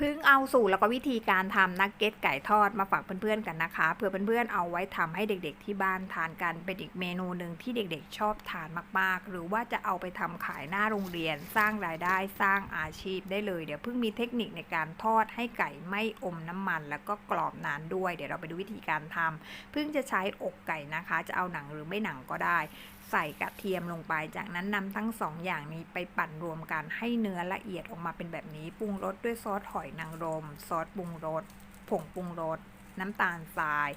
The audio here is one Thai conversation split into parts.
พิ่งเอาสูตรแล้วก็วิธีการทำนักเก็ตไก่ทอดมาฝากเพื่อนๆกันนะคะเผื่อเพื่อนๆเอาไว้ทำให้เด็กๆที่บ้านทานกันเป็นอีกเมนูหนึ่งที่เด็กๆชอบทานมากๆ หรือว่าจะเอาไปทำขายหน้าโรงเรียน สร้างรายได้สร้างอาชีพได้เลยเดี๋ยวเพิ่งมีเทคนิคในการทอดให้ไก่ไม่อมน้ำมัน แล้วก็กรอบนานด้วยเดี๋ยวเราไปดูวิธีการทำพิ่งจะใช้อกไก่นะคะ จะเอาหนังหรือไม่หนังก็ได้ใส่กระเทียมลงไป จากนั้นนำทั้งสองอย่างนี้ไปปั่นรวมกันให้เนื้อละเอียดออกมาเป็นแบบนี้ ปรุงรสด้วยซอสหอยนางรม ซอสปรุงรส ผงปรุงรส น้ำตาลทราย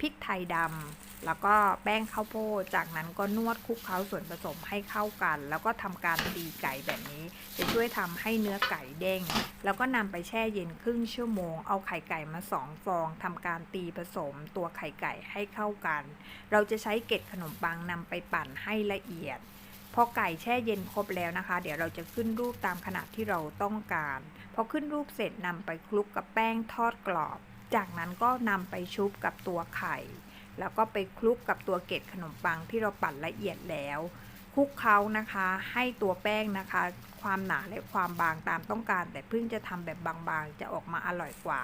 พริกไทยดำ แล้วก็แป้งข้าวโพด จากนั้นก็นวดคลุกเคล้าส่วนผสมให้เข้ากัน แล้วก็ทำการตีไก่แบบนี้ จะช่วยทำให้เนื้อไก่เด้ง แล้วก็นำไปแช่เย็นครึ่งชั่วโมง เอาไข่ไก่มาสองฟองทำการตีผสมตัวไข่ไก่ให้เข้ากัน เราจะใช้เกล็ดขนมปังนำไปปั่นให้ละเอียด พอไก่แช่เย็นครบแล้วนะคะ เดี๋ยวเราจะขึ้นรูปตามขนาดที่เราต้องการ พอขึ้นรูปเสร็จนำไปคลุกกับแป้งทอดกรอบ จากนั้นก็นำไปชุบกับตัวไข่ แล้วก็ไปคลุกกับตัวเกล็ดขนมปังที่เราปั่นละเอียดแล้วคลุกเคล้านะคะ ให้ตัวแป้งนะคะความหนาและความบางตามต้องการ แต่เพิ่งจะทำแบบบางๆ จะออกมาอร่อยกว่า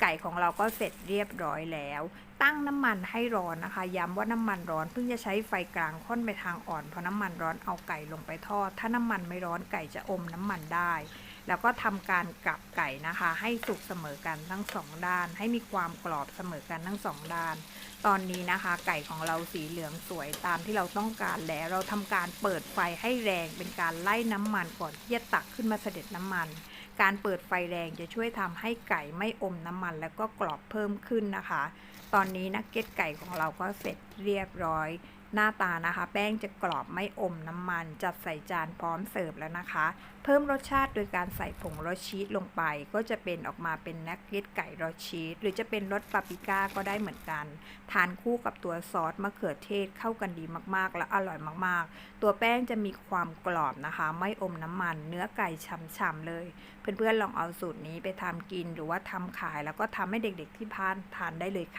ไก่ของเราก็เสร็จเรียบร้อยแล้ว ตั้งน้ำมันให้ร้อนนะคะ ย้ำว่าน้ำมันร้อนเพิ่งจะใช้ไฟกลางค่อนไปทางอ่อนเพราะน้ำมันร้อนเอาไก่ลงไปทอด ถ้าน้ำมันไม่ร้อนไก่จะอมน้ำมันได้ แล้วก็ทำการกลับไก่นะคะ ให้สุกเสมอกันทั้งสองด้าน ให้มีความกรอบเสมอกันทั้งสองด้านตอนนี้นะคะ ไก่ของเราสีเหลืองสวยตามที่เราต้องการแล้วเราทำการเปิดไฟให้แรงเป็นการไล่น้ำมันก่อนที่จะตักขึ้นมาเสด็จน้ำมัน การเปิดไฟแรงจะช่วยทำให้ไก่ไม่อมน้ำมันแล้วก็กรอบเพิ่มขึ้นนะคะ ตอนนี้นักเก็ตไก่ของเราก็เสร็จเรียบร้อย หน้าตานะคะ แป้งจะกรอบไม่อมน้ำมัน จัดใส่จานพร้อมเสิร์ฟแล้วนะคะ เพิ่มรสชาติโดยการใส่ผงรสชีสลงไป ก็จะเป็นออกมาเป็นนักเก็ตไก่รสชีสหรือจะเป็นรสปาปริก้าก็ได้เหมือนกัน ทานคู่กับตัวซอสมะเขือเทศเข้ากันดีมากๆ และอร่อยมากๆ ตัวแป้งจะมีความกรอบนะคะ ไม่อมน้ำมัน เนื้อไก่ฉ่ำๆเลย เพื่อนๆลองเอาสูตรนี้ไปทำกินหรือว่าทำขายแล้วก็ทำให้เด็กๆที่พานทานได้เลยค่ะ